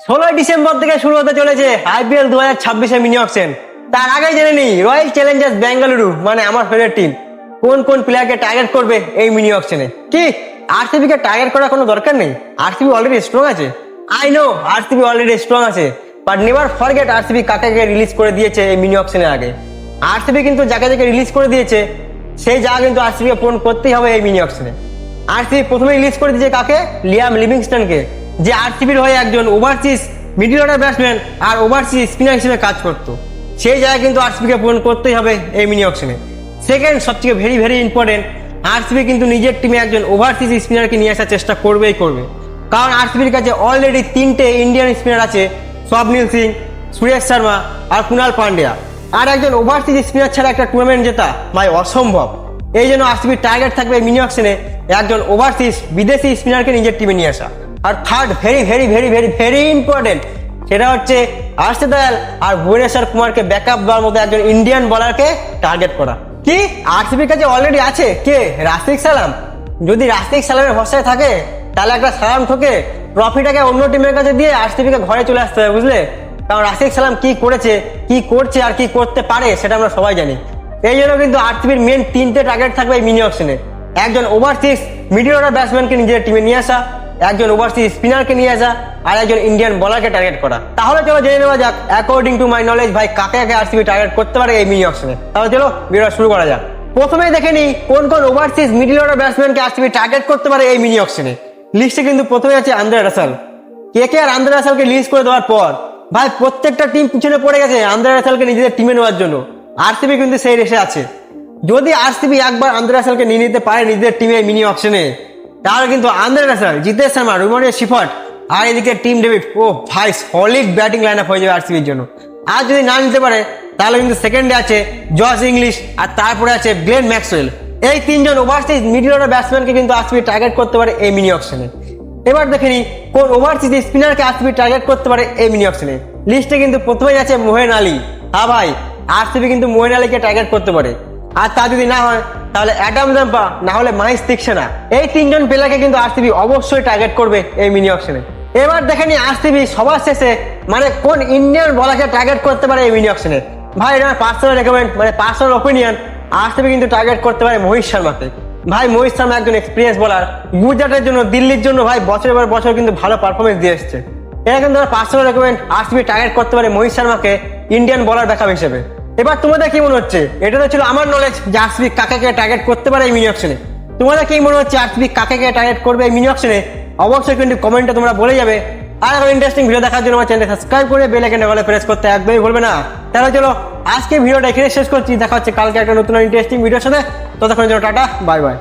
ষোলোই ডিসেম্বর থেকে শুরু হতে চলেছে আইপিএল দু হাজার ছাব্বিশে মিনি অকশন তার আগে জেনে নিই রয়্যাল চ্যালেঞ্জার্স বেঙ্গালুরু মানে আমার ফেভারিট টিম কোন কোন প্লেয়ারকে টার্গেট করবে এই মিনি অকশনে কি? আরসিবি কে টার্গেট করার কোনো দরকার নেই? আরসিবি অলরেডি স্ট্রং আছে। I know RCB already strong আছে। বাট নেভার ফরগেট আরসিবি কাকে রিলিজ করে দিয়েছে এই মিনি অকশনের আগে। আরসিবি কিন্তু যাকে যাকে রিলিজ করে দিয়েছে সেই জায়গা কিন্তু আরসিবি পূরণ করতেই হবে এই মিনি অকশনে আরসিবি প্রথমে রিলিজ করে দিয়েছে কাকে? লিয়াম লিভিংস্টনকে যে আরসিবির হয়ে একজন ওভারসিজ মিডিল অর্ডার ব্যাটসম্যান আর ওভারসিজ স্পিনার হিসেবে কাজ করতো। সেই জায়গায় কিন্তু আরসিবিকে পূরণ করতেই হবে এই মিনি অকশনে সেকেন্ড সবথেকে ভেরি ভেরি ইম্পর্টেন্ট আরসিবি কিন্তু নিজের টিমে একজন ওভারসিজ স্পিনারকে নিয়ে আসার চেষ্টা করবেই করবে। কারণ আরসিবির কাছে অলরেডি তিনটে ইন্ডিয়ান স্পিনার আছে, স্বপ্নীল সিং, সুরেশ শর্মা আর কুণাল পান্ডিয়া। আর একজন ওভারসিজ স্পিনার ছাড়া একটা টুর্নামেন্ট জেতা ভাই অসম্ভব। এই জন্য আরসিবির টার্গেট থাকবে মিনি অকশনে একজন ওভারসিজ বিদেশি স্পিনারকে নিজের টিমে নিয়ে আসা। আর third very very very very very important সেটা হচ্ছে আর্শে দয়াল আর ভুবনেশ্বর কুমারকে ব্যাকআপ দেওয়ার মতো একজন ইন্ডিয়ান বলারকে টার্গেট করা। কি? আরসিবির কাছে অলরেডি আছে। কে? রাস্তিক সালাম। যদি রাস্তিক সালামের ভরসায় থাকে, তাহলে একটা সালাম ঠোকে ট্রফিটাকে অন্য টিমের কাছে দিয়ে আরসিবিকে ঘরে চলে আসতে হবে, বুঝলে? কারণ রাশিক সালাম কি করেছে, কি করছে আর কি করতে পারে, সেটা আমরা সবাই জানি। এই জন্য কিন্তু আরসিবির মেন তিনটে টার্গেট থাকবে এই মিনি অপশনে একজন ওভারসিজ মিডিল অর্ডার ব্যাটসম্যানকে নিজের টিমে নিয়ে আসা। একজন ওভারসিজ স্পিনারকে নিয়ে আসা আর একজন ইন্ডিয়ান বলারকে টার্গেট করা। তাহলে চলো জেনে নেওয়া যাক অ্যাকর্ডিং টু মাই নলেজ ভাই কাকে কাকে আরসিবি টার্গেট করতে পারে এই মিনি অপশনে তাহলে চলো ভিডিওটা শুরু করা যাক। প্রথমেই দেখে নিই কোন কোন ওভারসিজ মিডিল অর্ডার ব্যাটসম্যানকে আরসিবি টার্গেট করতে পারে এই মিনি অপশনে লিস্টে কিন্তু প্রথমে আছে আন্দ্রে রাসাল কে কে আর আন্দ্রে রাসালকে রিলিজ করে দেওয়ার পর, ভাই প্রত্যেকটা টিম পিছনে পড়ে গেছে আন্দ্রে রাসালকে নিজেদের টিমে নেওয়ার জন্য। আরসিবি কিন্তু সেই রেসে আছে। যদি আরসিবি একবার আন্দ্রে রাসালকে নিয়ে নিতে পারে নিজেদের টিমে মিনি অপশনে তাহলে কিন্তু আন্দ্রে রাসাল জিতেশ শর্মা রুমানিয়া শিফট আর এদিকে টিম ডেভিড। ও ভাই সলিড ব্যাটিং লাইন আপ হয়ে যাবে আরসিবির জন্য। আর যদি না নিতে পারে, তাহলে কিন্তু সেকেন্ডে আছে জস ইংলিশ আর তারপরে আছে গ্লেন ম্যাক্সওয়েল। এই তিনজন ওভারসিজ মিডিল অর্ডার ব্যাটসম্যানকে কিন্তু আরসিবি টার্গেট করতে পারে এই মিনি অপশনে এবার দেখে নিই, কোন ওভারসিজ স্পিনারকে আরসিবি টার্গেট করতে পারে এই মিনি অপশনে লিস্টে কিন্তু প্রথমেই আছে মোহেন আলী। হ্যাঁ ভাই, আরসিবি কিন্তু মোহেন আলীকে টার্গেট করতে পারে। আর তা যদি না হয়, তাহলে অ্যাডাম জাম্পা না হলে মাইস তিকসেনা এই তিনজন প্লেয়ারকে কিন্তু আরসিবি অবশ্যই টার্গেট করবে এই মিনি অপশনে এবার দেখে নিই আরসিবি সবার শেষে মানে কোন ইন্ডিয়ান বলারকে টার্গেট করতে পারে এই মিনি অপশনে ভাই, এটা পার্সোনাল রেকমেন্ড মানে পার্সোনাল ওপিনিয়ন আরসিবি কিন্তু টার্গেট করতে পারে মহিষ শর্মাকে ভাই মহিষ শর্মা একজন এক্সপিরিয়েন্স বলার গুজরাটের জন্য, দিল্লির জন্য ভাই বছরের পর বছর কিন্তু ভালো পারফরমেন্স দিয়ে এসছে। এটা কিন্তু পার্সোনাল রেকমেন্ড আরসিবি টার্গেট করতে পারে মহিষ শর্মাকে ইন্ডিয়ান বলার ব্যাকআপ হিসেবে। এবার তোমাদের কি মনে হচ্ছে? এটা তো ছিল আমার নলেজ যে আরসিবি কাকে টার্গেট করতে পারে এই মিনি অপশনে তোমাদের কি মনে হচ্ছে আরসিবি কাকে টার্গেট করবে এই মিনি অপশনে অবশ্যই কিন্তু কমেন্টে তোমরা বলে যাবে। আর আরও ইন্টারেস্টিং ভিডিও দেখার জন্য আমার চ্যানেল সাবস্ক্রাইব করে বেল আইকনে বলে প্রেস করতে একদমই ভুলবে না। তাহলে চলো আজকে ভিডিওটা এখানে শেষ করছি। দেখা হচ্ছে কালকে একটা নতুন ইন্টারেস্টিং ভিডিওর সাথে। ততক্ষণ জন্য টাটা বাই বাই